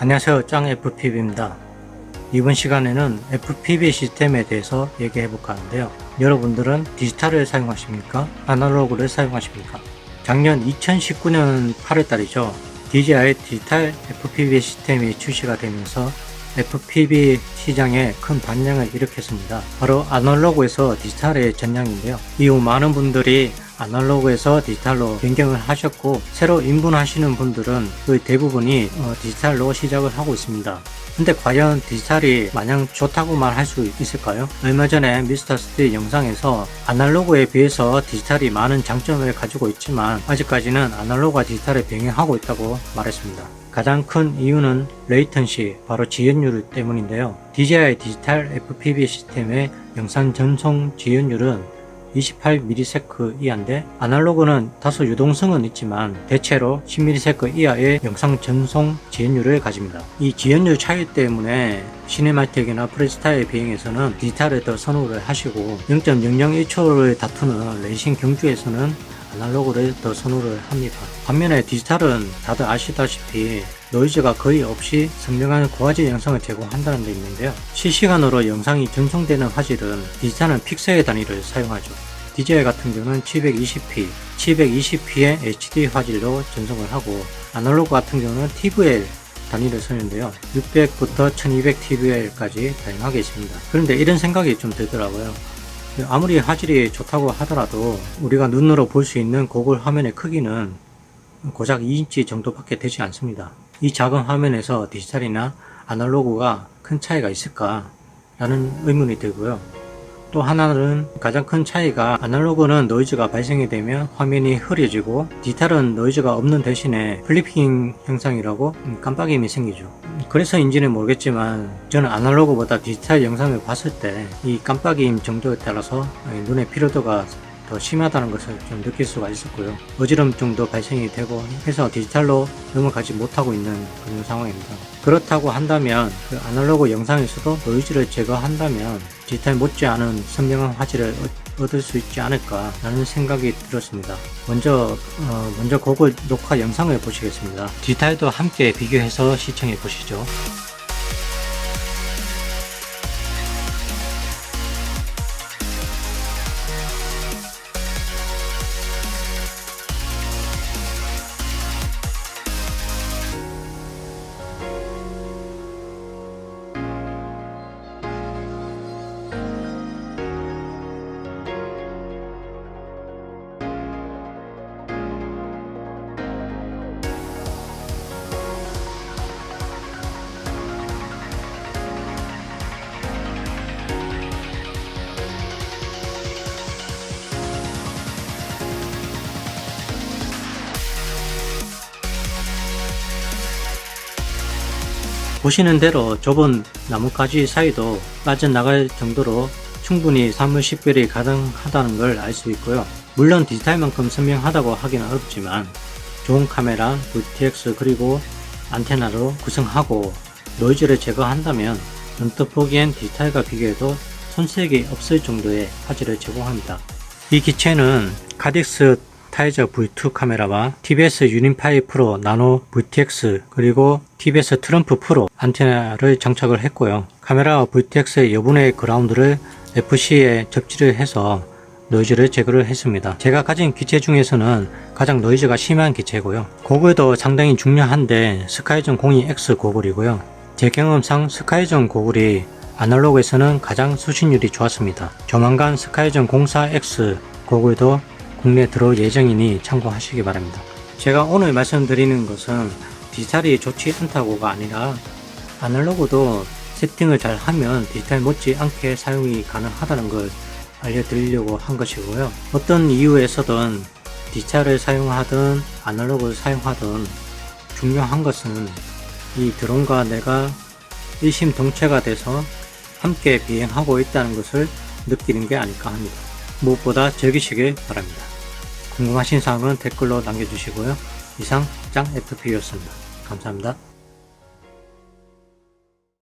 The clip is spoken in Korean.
안녕하세요. 짱 FPV입니다. 이번 시간에는 FPV 시스템에 대해서 얘기해 볼까 하는데요. 여러분들은 디지털을 사용하십니까? 아날로그를 사용하십니까? 작년 2019년 8월달이죠. DJI 디지털 FPV 시스템이 출시가 되면서 FPV 시장에 큰 반향을 일으켰습니다. 바로 아날로그에서 디지털의 전향인데요. 이후 많은 분들이 아날로그에서 디지털로 변경을 하셨고 새로 입문하시는 분들은 거의 대부분이 어, 디지털로 시작을 하고 있습니다. 근데 과연 디지털이 마냥 좋다고 말할 수 있을까요? 얼마 전에 미스터 스틸 영상에서 아날로그에 비해서 디지털이 많은 장점을 가지고 있지만 아직까지는 아날로그와 디지털을 병행하고 있다고 말했습니다. 가장 큰 이유는 레이턴시, 바로 지연율 때문인데요. DJI 디지털 FPV 시스템의 영상 전송 지연율은 28ms 이하인데 아날로그는 다소 유동성은 있지만 대체로 10ms 이하의 영상 전송 지연율을 가집니다. 이 지연율 차이 때문에 시네마틱이나 프리스타일 비행에서는 디지털을 더 선호를 하시고 0.001초를 다투는 레이싱 경주에서는 아날로그를 더 선호를 합니다. 반면에 디지털은 다들 아시다시피 노이즈가 거의 없이 선명한 고화질 영상을 제공한다는 데 있는데요. 실시간으로 영상이 전송되는 화질은 디지털은 픽셀 단위를 사용하죠. DJI 같은 경우는 720p, 720p의 HD 화질로 전송을 하고 아날로그 같은 경우는 TVL 단위를 쓰는데요. 600부터 1200 TVL까지 다양하게 있습니다. 그런데 이런 생각이 좀 들더라고요. 아무리 화질이 좋다고 하더라도 우리가 눈으로 볼 수 있는 고글 화면의 크기는 고작 2인치 정도밖에 되지 않습니다. 이 작은 화면에서 디지털이나 아날로그가 큰 차이가 있을까? 라는 의문이 들고요. 또 하나는 가장 큰 차이가 아날로그는 노이즈가 발생이 되면 화면이 흐려지고 디지털은 노이즈가 없는 대신에 플리핑 현상이라고 깜빡임이 생기죠. 그래서인지는 모르겠지만 저는 아날로그보다 디지털 영상을 봤을 때 이 깜빡임 정도에 따라서 눈의 피로도가 더 심하다는 것을 좀 느낄 수가 있었고요. 어지럼증도 발생이 되고 해서 디지털로 넘어가지 못하고 있는 그런 상황입니다. 그렇다고 한다면 그 아날로그 영상에서도 노이즈를 제거한다면 디지털 못지않은 선명한 화질을 얻- 얻을 수 있지 않을까라는 생각이 들었습니다. 먼저 어, 먼저 고글 녹화 영상을 보시겠습니다. 디지털도 함께 비교해서 시청해 보시죠. 보시는 대로 좁은 나뭇가지 사이도 빠져나갈 정도로 충분히 사물 식별이 가능하다는 걸 알 수 있고요. 물론 디지털만큼 선명하다고 하기는 어렵지만 좋은 카메라, VTX 그리고 안테나로 구성하고 노이즈를 제거한다면 언뜻 보기엔 디지털과 비교해도 손색이 없을 정도의 화질을 제공합니다. 이 기체는 카딕스 타이저 V2 카메라와 TBS 유닛5 프로 나노 VTX 그리고 TBS 트럼프 프로 안테나를 장착을 했고요. 카메라와 VTX의 여분의 그라운드를 FC에 접지를 해서 노이즈를 제거를 했습니다. 제가 가진 기체 중에서는 가장 노이즈가 심한 기체고요. 고글도 상당히 중요한데 스카이전 02X 고글이고요. 제 경험상 스카이전 고글이 아날로그에서는 가장 수신율이 좋았습니다. 조만간 스카이전 04X 고글도 국내 들어올 예정이니 참고하시기 바랍니다. 제가 오늘 말씀드리는 것은 디지털이 좋지 않다고가 아니라 아날로그도 세팅을 잘 하면 디지털 못지않게 사용이 가능하다는 걸 알려드리려고 한 것이고요. 어떤 이유에서든 디지털을 사용하든 아날로그를 사용하든 중요한 것은 이 드론과 내가 일심동체가 돼서 함께 비행하고 있다는 것을 느끼는 게 아닐까 합니다. 무엇보다 즐기시길 바랍니다. 궁금하신 사항은 댓글로 남겨주시고요. 이상 짱 FP였습니다. 감사합니다.